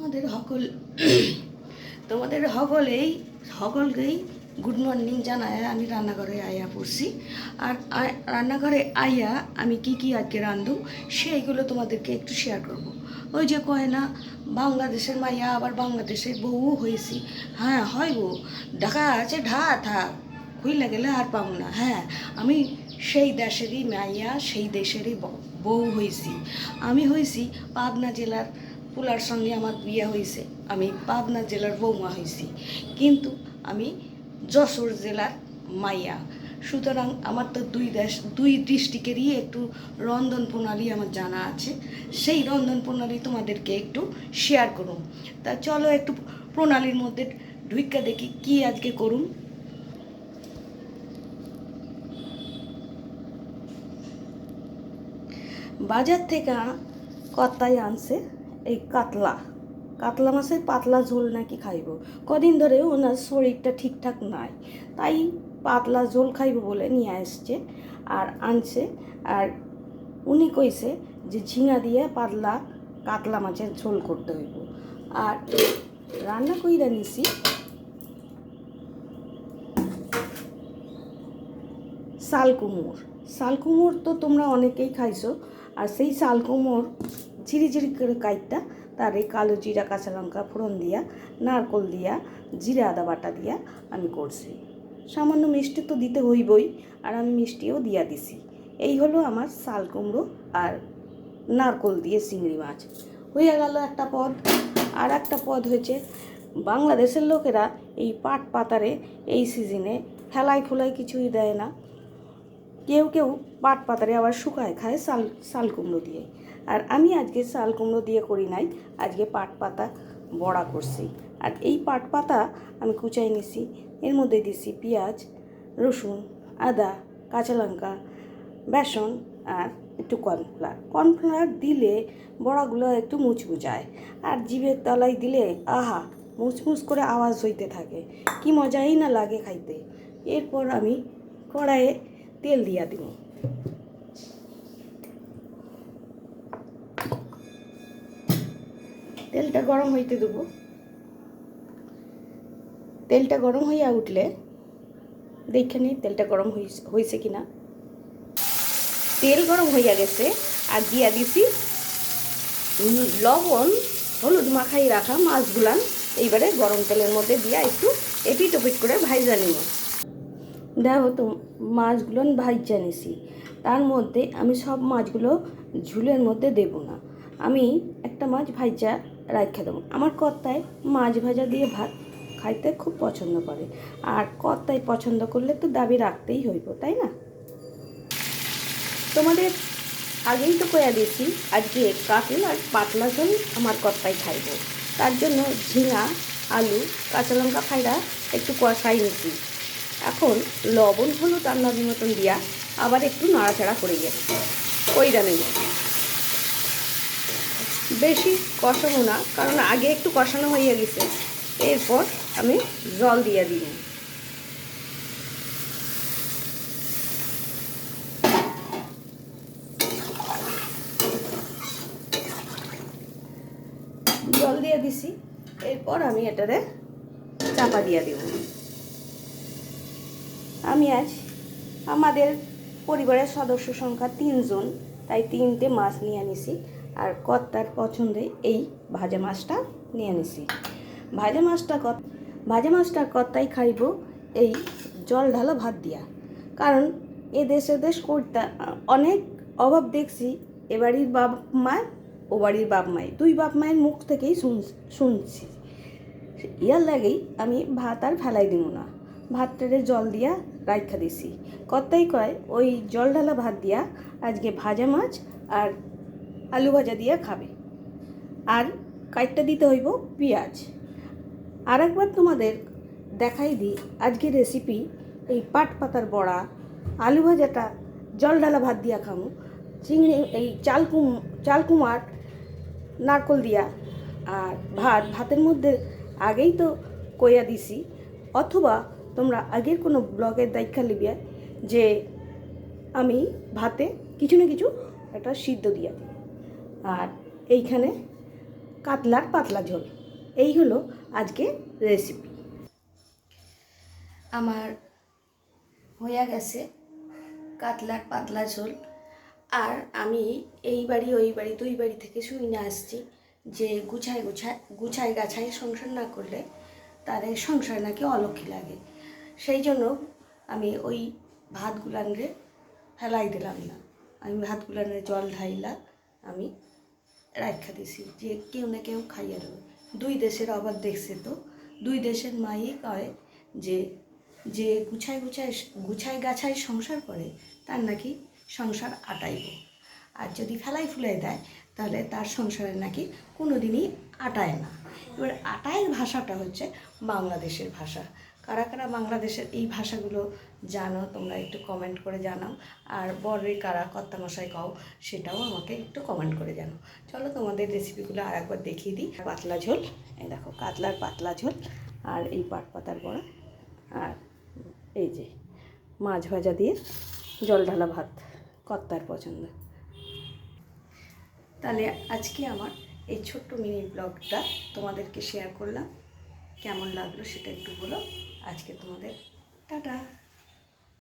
তোমাদের সকল, তোমাদের সকলেই, সকলকেই গুড মর্নিং জানায়। আমি রান্নাঘরে আয়া পড়ছি। আর রান্নাঘরে আইয়া আমি কি কি আজকে রান্ধু, সেইগুলো তোমাদেরকে একটু শেয়ার করব। ওই যে কয় না, বাংলাদেশের মাইয়া, আবার বাংলাদেশের বউ হয়েছি। হ্যাঁ হয় গো ঢাকা আছে, ঢা থাক হইলে গেলে আর পাবো না। হ্যাঁ আমি সেই দেশেরই মাইয়া, সেই দেশেরই বউ হয়েছি। আমি হয়েছি পাবনা জেলার পুলার সঙ্গে আমার বিয়ে হয়েছে। আমি পাবনা জেলার বৌমা হয়েছি। কিন্তু আমি যশোর জেলার মাইয়া। সুতরাং আমার তো দুই দেশ, দুই ডিস্ট্রিক্টেরই একটু রন্ধন প্রণালী আমার জানা আছে। সেই রন্ধন প্রণালী তোমাদেরকে একটু শেয়ার করুন। তা চলো একটু প্রণালীর মধ্যে ঢুইকা দেখি কি আজকে করুন। বাজার থেকে কত্তাই আনছে। এই কাতলা। কাতলা মাছের পাতলা ঝোল নাকি খাইব? কদিন ধরে ওনার শরীরটা ঠিকঠাক নাই, তাই পাতলা ঝোল খাইব বলে নিয়ে আসছে আর আনছে। আর উনি কইছে যে ঝিঙা দিয়ে পাতলা কাতলা মাছের ঝোল করতে হইব। আর রান্না কইরা নিছি। শাল কুমোর শাল কুমোর তো তোমরা অনেকেই খাইছো, আর সেই শাল ঝিরি ঝিরি করে কাইটটা, তার এই কালো জিরা, কাঁচা লঙ্কা ফোড়ন দিয়া, নারকল দিয়া, জিরা, আদা বাটা দিয়া আমি করছি। সামান্য মিষ্টি তো দিতে হইবই, আর আমি মিষ্টিও দিয়া দিছি। এই হলো আমার শাল কুমড়ো আর নারকল দিয়ে চিংড়ি মাছ। হয়ে গেল একটা পদ। আর একটা পদ হয়েছে, বাংলাদেশের লোকেরা এই পাট পাতারে এই সিজনে ফেলাই ফুলাই কিছুই দেয় না। কেউ কেউ পাট পাতারে আবার শুকায় খায় শাল শাল কুমড়ো দিয়ে। আর আমি আজকে শাল কুমড়ো দিয়ে করি নাই, আজকে পাট পাতা বড়া করছি। আর এই পাট পাতা আমি কুচাই নিছি, এর মধ্যে দিছি পেঁয়াজ, রসুন, আদা, কাঁচা লঙ্কা, বেসন আর একটু কর্নফ্লাওয়ার। কর্নফ্লাওয়ার দিলে বড়াগুলো একটু মুচমুচায় আর জিভের তলায় দিলে আহা, মুচমুচ করে আওয়াজ হইতে থাকে। কি মজাই না লাগে খাইতে। এরপর আমি কড়াইয়ে তেল দিয়া দিব। তেলটা গরম হইতে দেবো। তেলটা গরম হইয়া উঠলে, দেখে নিই তেলটা গরম হয়েছে কি না তেল গরম হইয়া গেছে, আর দিয়া দিছি লবণ, হলুদ মাখাই রাখা মাছগুলান এইবারে গরম তেলের মধ্যে দিয়া একটু এপিট ওপিট করে ভাইজা নিব। দেখো তো, মাছগুলো ভাইজা নিছি। তার মধ্যে আমি সব মাছগুলো ঝুলের মধ্যে দেব না। আমি একটা মাছ ভাইজা রাখা দেবো। আমার কর্তায় মাছ ভাজা দিয়ে ভাত খাইতে খুব পছন্দ করে। আর কর্তায় পছন্দ করলে তো দাবি রাখতেই হইব, তাই না? তোমাদের আগেই তো কয়া দিয়েছি, আজকে কাতল আর পাতলা ঝোল আমার কর্তায় খাইব। তার জন্য ঝিঙা, আলু, কাঁচা লঙ্কা ফাইরা একটু কষাই নিছি। এখন লবণ, হলুদ আন্দাজের মতন দিয়া আবার একটু নাড়াচাড়া করে গেছে। কইরা নেব বেশি কষানো না, কারণ আগে একটু কষানো হয়ে গেছে। এরপর আমি জল দিয়ে দিই জল দিয়ে দিছি। এরপর আমি এটারে চাপা দিয়ে দিব। আমি আজ আমাদের পরিবারের সদস্য সংখ্যা তিনজন, তাই তিনটে মাছ নিয়ে নিছি আর কর্তার পছন্দে এই ভাজা মাছটা নিয়ে নিছি। ভাজা মাছটা কত ভাজা মাছটার কর্তাই খাইব এই জল ঢালো ভাত দিয়া। কারণ এ দেশে দেশ করতে অনেক অভাব দেখছি, এ বাড়ির বাপ মায় ও বাড়ির বাপ মায় দুই বাপ মায়ের মুখ থেকেই শুন শুনছি। ইয়ার লাগেই আমি ভাত আর ফেলাই দিব না। ভাতটারে জল দিয়া রাখা দিছি। কর্তাই কয়, ওই জল ঢালা ভাত দিয়া আজকে ভাজা মাছ আর আলু ভাজা দিয়া খাবে। আর কাইটটা দিতে হইব পেঁয়াজ। আর একবার তোমাদের দেখাই দিই, আজকের রেসিপি এই পাট পাতার বড়া, আলু ভাজাটা জল ঢালা ভাত দিয়া খামু, চিংড়ি, এই চালকুম, চালকুমার, নারকল দিয়া। আর ভাত, ভাতের মধ্যে আগেই তো কইয়া দিছি, অথবা তোমরা আগের কোনো ব্লগের দায়িত্ব লিবিয়া যে আমি ভাতে কিছু না কিছু একটা সিদ্ধ দিয়া দিই। আর এইখানে কাতলার পাতলা ঝোল। এই হলো আজকে রেসিপি আমার হয়ে গেছে কাতলার পাতলা ঝোল। আর আমি এই বাড়ি, ওই বাড়ি, দুই বাড়ি থেকে শুনে আসছি যে গুছায় গুছায় গুছায় গাছায় সংসার না করলে তাদের সংসার নাকি অলক্ষী লাগে। সেই জন্য আমি ওই ভাতগুলানরে ফেলাই দিলাম না। আমি ভাতগুলানের জল ঢাইলা আমি রাখা দিছি, যে কেউ না কেউ খাইয়া দেবে। দুই দেশের অবাদ দেখছে তো। দুই দেশের মাই কয় যে যে গুছায় গুছায় গুছায় গাছায় সংসার করে, তার নাকি সংসার আটাইব। আর যদি ফেলাই ফুলাই দেয়, তাহলে তার সংসারে নাকি কোনো দিনই আটায় না। এবার আটায়ের ভাষাটা হচ্ছে বাংলাদেশের ভাষা। কারা কারা বাংলাদেশের এই ভাষাগুলো জানো, তোমরা একটু কমেন্ট করে জানাও। আর বরের কারা কর্তা মশাই কও, সেটাও আমাকে একটু কমেন্ট করে জানাও। চলো তোমাদের রেসিপিগুলো আর একবার দেখিয়ে দিই। পাতলা ঝোল, এই দেখো, কাতলার পাতলা ঝোল আর এই পাট পাতার বড়া। আর এই যে মাছ ভাজা দিয়ে জল ঢালা ভাত, কর্তার পছন্দ। তাহলে আজকে আমার এই ছোট্ট মিনি ব্লগটা তোমাদেরকে শেয়ার করলাম। কেমন লাগল সেটা একটু বলো। আজকে তোমাদের টাটা।